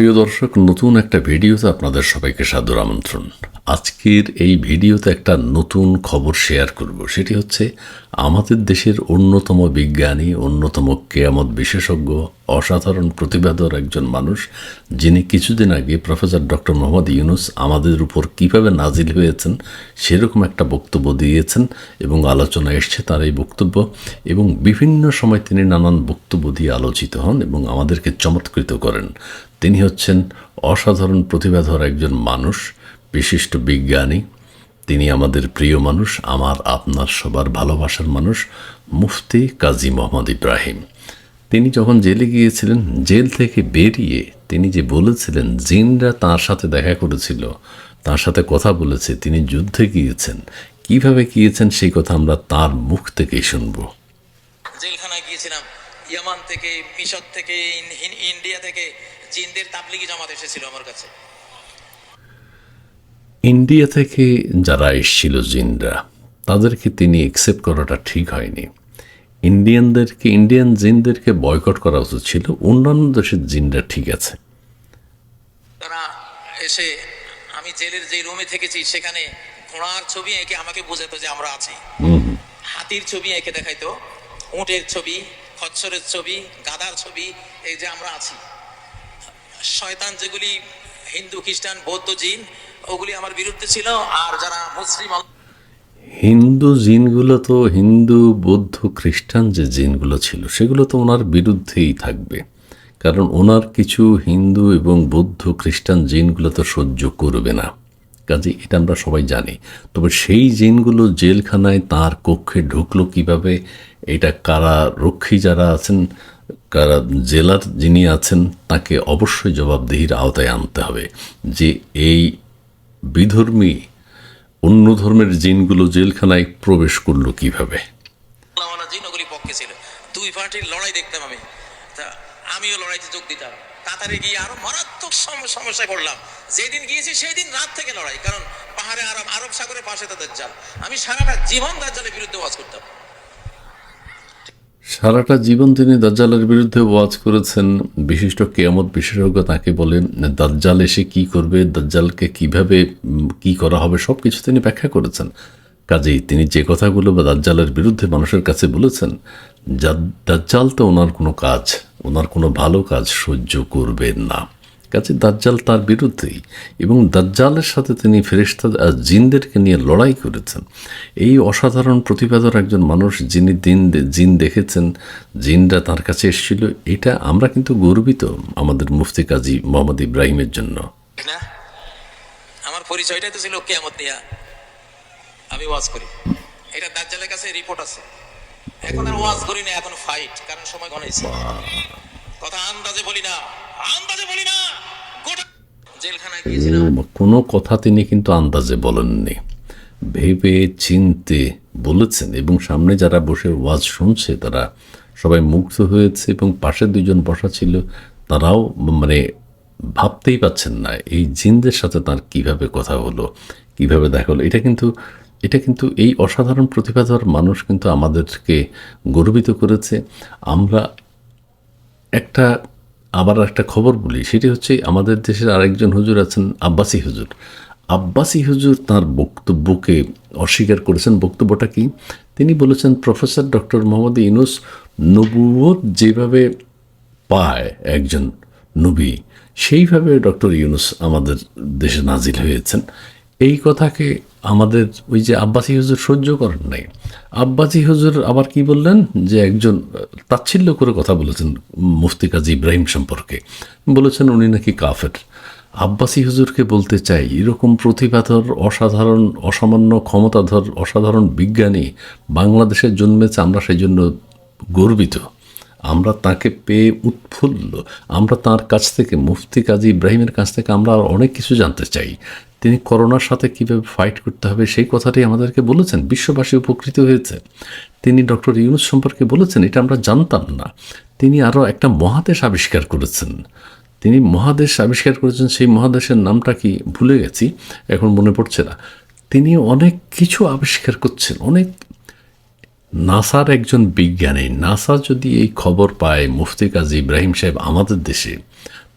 প্রিয় দর্শক, নতুন একটা ভিডিওতে আপনাদের সবাইকে সাদর আমন্ত্রণ। আজকের এই ভিডিওতে একটা নতুন খবর শেয়ার করব। সেটি হচ্ছে, আমাদের দেশের অন্যতম বিজ্ঞানী, অন্যতম কেয়ামত বিশেষজ্ঞ, অসাধারণ প্রতিভাধর একজন মানুষ, যিনি কিছুদিন আগে প্রফেসর ডক্টর মোহাম্মদ ইউনুস আমাদের উপর কীভাবে নাজিল হয়েছেন, সেরকম একটা বক্তব্য দিয়েছেন এবং আলোচনা এসছে তার এই বক্তব্য এবং বিভিন্ন সময় তিনি নানান বক্তব্য দিয়ে আলোচিত হন এবং আমাদেরকে চমৎকৃত করেন। তিনি হচ্ছেন অসাধারণ প্রতিভাধর একজন মানুষ, বিশিষ্ট বিজ্ঞানী। তিনি আমাদের প্রিয় মানুষ, আমার, আপনার, সবার ভালোবাসার মানুষ, মুফতি কাজী মোহাম্মদ ইব্রাহিম। তিনি যখন জেলে গিয়েছিলেন, জেল থেকে বেরিয়ে তিনি যে বলেছিলেন, জিনরা তার সাথে দেখা করেছিল, তার সাথে কথা বলেছে, তিনি যুদ্ধে গিয়েছেন। কীভাবে গিয়েছেন সেই কথা আমরা তার মুখ থেকেই শুনব। জেলখানায় গিয়েছিলাম, ইয়ামান থেকে মিশর থেকে, ইন- ইন- ইন্ডিয়া থেকে চীনদের তাবলিগি জামাত এসেছিল আমার কাছে। ইন্ডিয়া থেকে যারা এসেছিল জিনরা তাদেরকে তিনি একসেপ্ট করাটা ঠিক হয়নি। ইন্ডিয়ানদেরকে ইন্ডিয়ান জিনদেরকে বয়কট করা উচিত ছিল অন্যান্য দেশের জিনরা ঠিক আছে। তারা এসে আমি জেলের যে রুমে থেকেছি সেখানে ঘোড়ার ছবি এঁকে আমাকে বোঝাতো যে আমরা আছি। হাতির ছবি এঁকে দেখাইতো উটের ছবি খচ্ছরের ছবি গাদার ছবি এই যে আমরা আছি। শয়তান যেগুলি হিন্দু, খ্রিস্টান, বৌদ্ধ জিন, ওগুলি আমার বিরুদ্ধে ছিল, আর যারা মুসলিম হিন্দু জিনগুলো তো হিন্দু, বৌদ্ধ, খ্রিস্টান যে জিনগুলো ছিল, সেগুলো তো ওনার বিরুদ্ধেই থাকবে। কারণ ওনার কিছু হিন্দু এবং বৌদ্ধ, খ্রিস্টান জিনগুলো তো সহ্য করবে না। কাজে এটা আমরা সবাই জানি। তবে সেই জিনগুলো জেলখানায় তার কক্ষে ঢুকলো কীভাবে, এটা কারা রক্ষী যারা আছেন কারা জেলার যিনি আছেন, তাকে অবশ্যই জবাবদিহির আওতায় আনতে হবে যে এই বিধর্মী অন্য ধর্মের জিনগুলো জেলখানায় প্রবেশ করল কীভাবে। পক্ষে দুই পার্টির লড়াই দেখতাম আমি। তা আমিও লড়াইতে যোগ দিতাম। কাতারে গিয়ে আরও মারাত্মক সম- সমস্যায় পড়লাম। যেদিন গিয়েছি সেই দিন রাত থেকে লড়াই, কারণ পাহাড়ে আরব আরব সাগরের পাশে তো দাজ্জাল আমি সারাটা জীবন দাজ্জালের বিরুদ্ধে ওয়াজ করতাম। সারাটা জীবন তিনি দাজ্জালের বিরুদ্ধে ওয়াজ করেছেন। বিশিষ্ট কেয়ামত বিশেষজ্ঞ তাকে বলেন, দাজ্জাল এসে কি করবে? দাজ্জালকে কীভাবে, কি করা হবে? সব কিছু তিনি ব্যাখ্যা করেছেন। কাজেই তিনি যে কথাগুলো বা দাজ্জালের বিরুদ্ধে মানুষের কাছে বলেছেন দাজ্জাল তো ওনার কোনো কাজ, ওনার কোনো ভালো কাজ সহ্য করবে না। কাজে দাজ্জাল তার বিরুদ্ধেই এবং দাজ্জালের সাথে তিনি ফেরেশতা আহ, জিনদেরকে নিয়ে লড়াই করেছেন। এই অসাধারণ প্রতিভাধর একজন মানুষ যিনি দিন জিন দেখেছেন জিনরা তার কাছে এসেছিল এটা আমরা কিন্তু গর্বিত আমাদের মুফতি কাজী মোহাম্মদ ইব্রাহিমের জন্য। আমার পরিচয়টাই তো ছিল কেয়ামত নিয়া। আমি ওয়াজ করি। এটা দাজ্জালের কাছে রিপোর্ট আছে। এখন আর ওয়াজ করি না এখন ফাইট কারণ সময় ঘনাইছে কথা আন্দাজে বলি না। কোনো কথা তিনি কিন্তু আন্দাজে বলেননি। ভেবে চিনতে বলেছেন এবং সামনে যারা বসে ওয়াজ শুনছে, তারা সবাই মুগ্ধ হয়েছে এবং পাশে দুজন বসা ছিল, তারাও মানে ভাবতেই পাচ্ছেন না, এই জিনদের সাথে তার কীভাবে কথা হলো, কীভাবে দেখা হলো। এটা কিন্তু এটা কিন্তু এই অসাধারণ প্রতিভাধর মানুষ কিন্তু আমাদেরকে গর্বিত করেছে। আমরা একটা আবার একটা খবর বলি, সেটি হচ্ছে আমাদের দেশের আরেকজন হুজুর আছেন আব্বাসী হুজুর। আব্বাসী হুজুর তার বক্তব্যকে অস্বীকার করেছেন। বক্তব্যটা কি? তিনি বলেছেন, প্রফেসর ডক্টর মোহাম্মদ ইউনুস নবুয়ত যেভাবে পায় একজন নবী, সেইভাবে ডক্টর ইউনুস আমাদের দেশে নাজিল হয়েছেন। এই কথাকে আমাদের ওই যে আব্বাসী হুজুর সহ্য করেন নাই। আব্বাসী হুজুর আবার কি বললেন? যে একজন তাচ্ছিল্য করে কথা বলেছেন মুফতি কাজী ইব্রাহিম সম্পর্কে। বলেছেন উনি নাকি কাফের। আব্বাসী হুজুরকে বলতে চাই, এরকম প্রতিভাধর, অসাধারণ, অসামান্য ক্ষমতাধর, অসাধারণ বিজ্ঞানী বাংলাদেশের জন্মেছে, আমরা সেই জন্য গর্বিত। আমরা তাকে পেয়ে উৎফুল্ল। আমরা তার কাছ থেকে, মুফতি কাজী ইব্রাহিমের কাছ থেকে আমরা অনেক কিছু জানতে চাই। তিনি করোনার সাথে কীভাবে ফাইট করতে হবে সেই কথাটি আমাদেরকে বলেছেন, বিশ্ববাসী উপকৃত হয়েছে। তিনি ডক্টর ইউনুস সম্পর্কে বলেছেন, এটা আমরা জানতাম না। তিনি আরও একটা মহাদেশ আবিষ্কার করেছেন। তিনি মহাদেশ আবিষ্কার করেছেন, সেই মহাদেশের নামটা কি ভুলে গেছি, এখন মনে পড়ছে না। তিনি অনেক কিছু আবিষ্কার করছেন, অনেক নাসার একজন বিজ্ঞানী। নাসা যদি এই খবর পায়, মুফতি কাজী ইব্রাহিম সাহেব আমাদের দেশে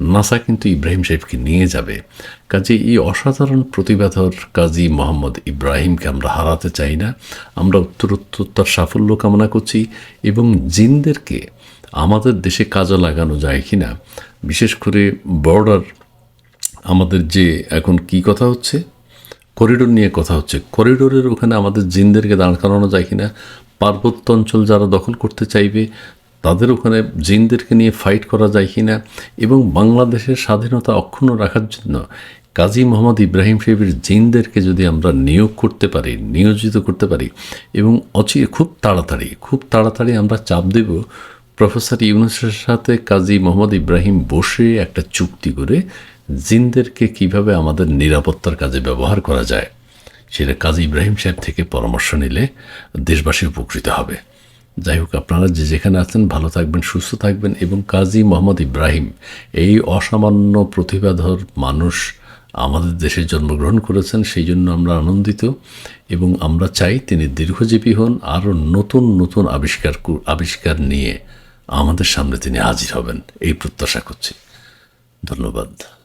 নাসা কিন্তু ইব্রাহিম সাহেবকে নিয়ে যাবে। কাজে এই অসাধারণ প্রতিভাধর কাজী মোহাম্মদ ইব্রাহিমকে আমরা হারাতে চাই না। আমরা উত্তরোত্তর তার সাফল্য কামনা করছি এবং জিনদেরকে আমাদের দেশে কাজে লাগানো যায় কি না বিশেষ করে বর্ডার আমাদের যে এখন কি কথা হচ্ছে? করিডোর নিয়ে কথা হচ্ছে। করিডোরের ওখানে আমাদের জিনদেরকে দাঁড় করানো যায় কিনা? পার্বত্য অঞ্চল যারা দখল করতে চাইবে তাদের ওখানে জিনদেরকে নিয়ে ফাইট করা যায় কিনা এবং বাংলাদেশের স্বাধীনতা অক্ষুণ্ণ রাখার জন্য কাজী মোহাম্মদ ইব্রাহিম সাহেবের জিনদেরকে যদি আমরা নিয়োগ করতে পারি, নিয়োজিত করতে পারি এবং অচি, খুব তাড়াতাড়ি খুব তাড়াতাড়ি আমরা চাপ দেব, প্রফেসর ইউনুসের সাথে কাজী মোহাম্মদ ইব্রাহিম বসে একটা চুক্তি করে জিনদেরকে কীভাবে আমাদের নিরাপত্তার কাজে ব্যবহার করা যায়, সেটা কাজী ইব্রাহিম সাহেব থেকে পরামর্শ নিলে দেশবাসী উপকৃত হবে। যাই হোক, আপনারা যে যেখানে আছেন ভালো থাকবেন, সুস্থ থাকবেন এবং কাজী মোহাম্মদ ইব্রাহিম, এই অসামান্য প্রতিভাধর মানুষ আমাদের দেশে জন্মগ্রহণ করেছেন, সেই জন্য আমরা আনন্দিত এবং আমরা চাই তিনি দীর্ঘজীবী হন, আরও নতুন নতুন আবিষ্কার আবিষ্কার নিয়ে আমাদের সামনে তিনি হাজির হবেন, এই প্রত্যাশা করছি। ধন্যবাদ।